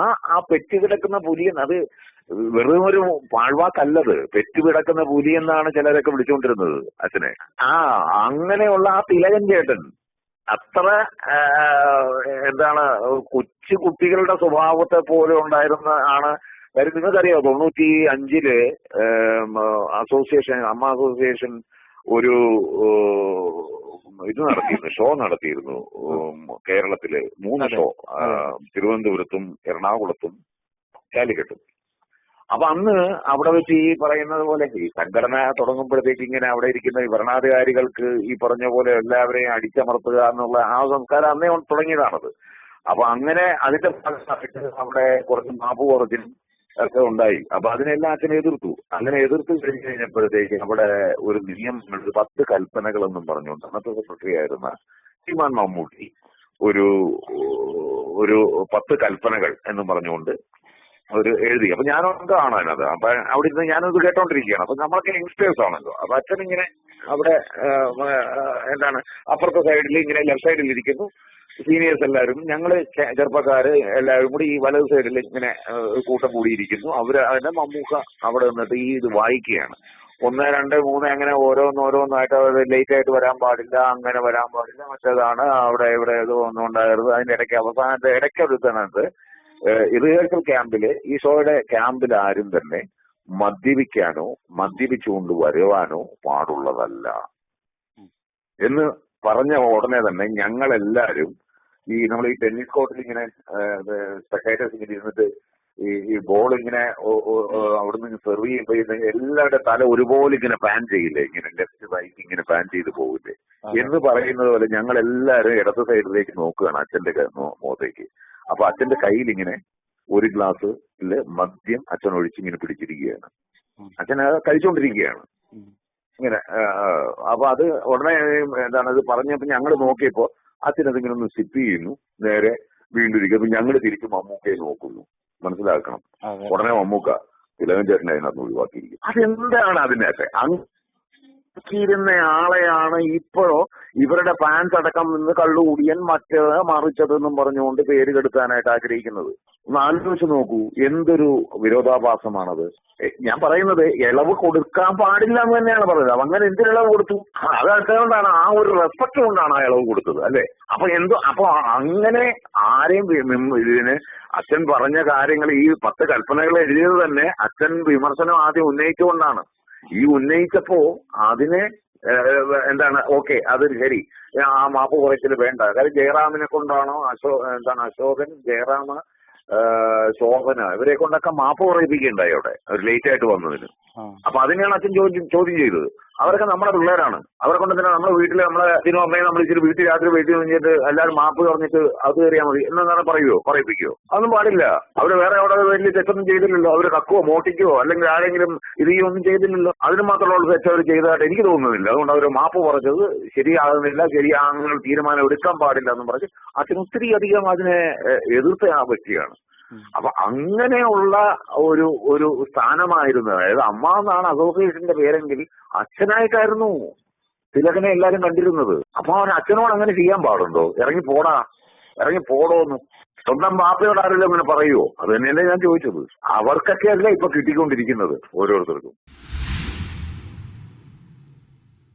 ആ ആ പെറ്റ് കിടക്കുന്ന പുലിയൻ അത് വെറും ഒരു പാഴ്വാക്കല്ലത്. പെറ്റ് കിടക്കുന്ന പുലി എന്നാണ് ചിലരൊക്കെ വിളിച്ചുകൊണ്ടിരുന്നത് അച്ഛനെ. ആ അങ്ങനെയുള്ള ആ തിലകൻ ചേട്ടൻ അത്ര എന്താണ് കൊച്ചു കുട്ടികളുടെ സ്വഭാവത്തെ പോലെ ഉണ്ടായിരുന്ന ആണ്. കാര്യം നിങ്ങൾക്കറിയാം തൊണ്ണൂറ്റി അഞ്ചിൽ അസോസിയേഷൻ അമ്മ അസോസിയേഷൻ ഒരു ഇത് നടത്തിയിരുന്നു ഷോ നടത്തിയിരുന്നു കേരളത്തിലെ മൂന്ന് ഷോ തിരുവനന്തപുരത്തും എറണാകുളത്തും കാലിക്കട്ടും അപ്പൊ അന്ന് അവിടെ വെച്ച് ഈ പറയുന്നത് പോലെ ഈ സംഘടന തുടങ്ങുമ്പോഴത്തേക്ക് ഇങ്ങനെ അവിടെ ഇരിക്കുന്ന ഈ ഭരണാധികാരികൾക്ക് ഈ പറഞ്ഞ പോലെ എല്ലാവരെയും അടിച്ചമർത്തുക എന്നുള്ള ആ സംസ്കാരം അന്നേ തുടങ്ങിയതാണത്. അപ്പൊ അങ്ങനെ അതിന്റെ ഭാഗമായിട്ട് അവിടെ കുറച്ച് മാപ്പ് കുറച്ചിനും ഒക്കെ ഉണ്ടായി. അപ്പൊ അതിനെല്ലാം അച്ഛൻ എതിർത്തു. അങ്ങനെ എതിർത്ത് കഴിഞ്ഞു കഴിഞ്ഞപ്പോഴത്തേക്ക് അവിടെ ഒരു നിയമം ഒരു പത്ത് കൽപ്പനകൾ എന്നും പറഞ്ഞുകൊണ്ട് അന്നത്തെ സെക്രട്ടറി ആയിരുന്ന ശ്രീമാൻ മമ്മൂട്ടി ഒരു ഒരു പത്ത് കൽപ്പനകൾ എന്ന് പറഞ്ഞുകൊണ്ട് ഒരു എഴുതി. അപ്പൊ ഞാൻ കാണാൻ അത് അപ്പൊ അവിടെ ഇരുന്ന് ഞാനത് കേട്ടോണ്ടിരിക്കുകയാണ്. അപ്പൊ നമ്മളൊക്കെ യങ്സ്റ്റേഴ്സ് ആണല്ലോ. അപ്പൊ അച്ഛൻ ഇങ്ങനെ അവിടെ എന്താണ് അപ്പുറത്തെ സൈഡിൽ ഇങ്ങനെ ലെഫ്റ്റ് സൈഡിൽ ഇരിക്കുന്നു. സീനിയേഴ്സ് എല്ലാവരും ഞങ്ങൾ ചെറുപ്പക്കാര് എല്ലാവരും കൂടി ഈ വലത് സൈഡിൽ ഇങ്ങനെ കൂട്ടം കൂടിയിരിക്കുന്നു. അവർ അതിന്റെ മമ്മൂക്ക അവിടെ നിന്നിട്ട് ഈ ഇത് വായിക്കുകയാണ്. ഒന്ന് രണ്ട് മൂന്ന് അങ്ങനെ ഓരോന്ന് ഓരോന്നായിട്ട് അവർ ലേറ്റ് ആയിട്ട് വരാൻ പാടില്ല അങ്ങനെ വരാൻ പാടില്ല. മറ്റേതാണ് അവിടെ ഇവിടെ ഏതോ ഒന്നും ഉണ്ടാകരുത് അതിന്റെ ഇടയ്ക്ക് അവസാനത്തെ ഇടയ്ക്ക് സ്ഥാനത്ത് റിഹേഴ്സൽ ക്യാമ്പിൽ ഈ ഷോയുടെ ക്യാമ്പിൽ ആരും തന്നെ മദ്യപിക്കാനോ മദ്യപിച്ചുകൊണ്ട് വരുവാനോ പാടുള്ളതല്ല. എന്ന് പറഞ്ഞ ഉടനെ തന്നെ ഞങ്ങളെല്ലാരും ഈ നമ്മൾ ഈ ടെന്നീസ് കോർട്ടിൽ ഇങ്ങനെ സെക്രട്ടേഴ്സ് ഇങ്ങനെ ഇരുന്നിട്ട് ഈ ഈ ബോൾ ഇങ്ങനെ അവിടുന്ന് സെർവ് ചെയ്യുമ്പോ ഇത് എല്ലാവരുടെ തല ഒരുപോലെ ഇങ്ങനെ പാൻ ചെയ്യില്ലേ? ഇങ്ങനെ ലെഫ്റ്റ് റൈറ്റ് ഇങ്ങനെ പാൻ ചെയ്ത് പോകില്ലേ എന്ന് പറയുന്നത് പോലെ ഞങ്ങൾ എല്ലാവരും ഇടത് സൈഡിലേക്ക് നോക്കുകയാണ് അച്ഛന്റെ മുഖത്തേക്ക്. അപ്പൊ അച്ഛന്റെ കയ്യിൽ ഇങ്ങനെ ഒരു ഗ്ലാസ് മദ്യം അച്ഛൻ ഒഴിച്ച് ഇങ്ങനെ പിടിച്ചിരിക്കുകയാണ് അച്ഛൻ കഴിച്ചുകൊണ്ടിരിക്കുകയാണ് ഇങ്ങനെ അപ്പൊ അത് ഉടനെ എന്താണ് അത് പറഞ്ഞപ്പോ ഞങ്ങൾ നോക്കിയപ്പോ അച്ഛൻ അതിങ്ങനെ ഒന്ന് സിപ്പ് ചെയ്യുന്നു. നേരെ വീണ്ടും ഇരിക്കും അപ്പൊ ഞങ്ങൾ തിരിച്ചു മമ്മൂക്കയെ നോക്കുന്നു. മനസ്സിലാക്കണം. ഉടനെ മമ്മൂക്ക ഇലവൻ അതിനകത്ത് ഒഴിവാക്കിയിരിക്കും അതെന്താണ് അതിനകത്ത്? അങ്ങിരുന്ന ആളെയാണ് ഇപ്പോഴോ ഇവരുടെ ഫാൻസ് അടക്കം നിന്ന് കള്ളുകൂടിയൻ മറ്റേ മറിച്ചതെന്നും പറഞ്ഞുകൊണ്ട് പേര് കെടുക്കാനായിട്ട് ആഗ്രഹിക്കുന്നത്. ഒന്ന് ആലോചിച്ച് നോക്കൂ എന്തൊരു വിരോധാഭാസമാണത്. ഞാൻ പറയുന്നത് ഇളവ് കൊടുക്കാൻ പാടില്ല എന്ന് തന്നെയാണ് പറയുന്നത്. അപ്പൊ അങ്ങനെ എന്തിന് ഇളവ് കൊടുത്തു? അതുകൊണ്ടാണ് ആ ഒരു റെസ്പെക്ട് കൊണ്ടാണ് ആ ഇളവ് കൊടുത്തത് അല്ലെ? അപ്പൊ എന്തോ അപ്പൊ അങ്ങനെ ആരെയും ഇതിന് അച്ഛൻ പറഞ്ഞ കാര്യങ്ങൾ ഈ പത്ത് കൽപ്പനകൾ എഴുതിയത് തന്നെ അച്ഛൻ വിമർശനം ആദ്യം ഉന്നയിച്ചുകൊണ്ടാണ്. ഈ ഉന്നയിച്ചപ്പോ അതിനെ എന്താണ് ഓക്കെ അത് ശരി. ആ മാപ്പ് കുറയ്ക്കൽ വേണ്ട. കാര്യം ജയറാമിനെ കൊണ്ടാണോ അശോ എന്താണ് അശോകൻ ജയറാമ ശോഭന ഇവരെ കൊണ്ടൊക്കെ മാപ്പ് കുറയിപ്പിക്കുകയുണ്ടായി അവിടെ. ഒരു ലേറ്റ് ആയിട്ട് വന്നതിന്. അപ്പൊ അതിനെയാണ് അച്ഛൻ ചോദ്യം ചോദ്യം ചെയ്തത്. അവരൊക്കെ നമ്മുടെ പിള്ളേരാണ്. അവരെ കൊണ്ട് തന്നെ നമ്മുടെ വീട്ടിൽ നമ്മളെ അച്ഛനും അമ്മയും നമ്മൾ ഇച്ചിരി വീട്ടിൽ രാത്രി വീട്ടിൽ കഴിഞ്ഞിട്ട് എല്ലാവരും മാപ്പ് പറഞ്ഞിട്ട് അത് കയറിയാൽ മതി. എന്നാണ് പറയുവോ? പറയിപ്പിക്കോ അതൊന്നും പാടില്ല. അവർ വേറെ അവിടെ വലിയ തെറ്റൊന്നും ചെയ്തില്ലല്ലോ. അവർ കക്കുവോ മോട്ടിക്കോ അല്ലെങ്കിൽ ആരെങ്കിലും ഇത് ഈ ഒന്നും ചെയ്തില്ലല്ലോ. അതിന് മാത്രമുള്ള തെറ്റ് അവർ ചെയ്തതായിട്ട് എനിക്ക് തോന്നുന്നില്ല. അതുകൊണ്ട് അവർ മാപ്പ് പറഞ്ഞത് ശരിയാകുന്നില്ല. ശരിയാകുന്ന തീരുമാനം എടുക്കാൻ പാടില്ല എന്ന് പറഞ്ഞ് അച്ഛൻ ഒത്തിരി അധികം അതിനെ എതിർത്ത ആ വ്യക്തിയാണ്. അപ്പൊ അങ്ങനെയുള്ള ഒരു ഒരു സ്ഥാനമായിരുന്നു. അതായത് അമ്മ എന്നാണ് അസോസിയേഷന്റെ പേരെങ്കിൽ അച്ഛനായിട്ടായിരുന്നു തിലകനെ എല്ലാരും കണ്ടിരുന്നത്. അപ്പൊ അവൻ അച്ഛനോട് അങ്ങനെ ചെയ്യാൻ പാടുണ്ടോ? ഇറങ്ങി പോടാ ഇറങ്ങി പോടോന്ന്. സ്വന്തം ബാപ്പയോട് ആരെങ്കിലും അങ്ങനെ പറയുവോ? അത് തന്നെയല്ലേ ഞാൻ ചോദിച്ചത്. അവർക്കൊക്കെ അല്ല ഇപ്പൊ കിട്ടിക്കൊണ്ടിരിക്കുന്നത് ഓരോരുത്തർക്കും.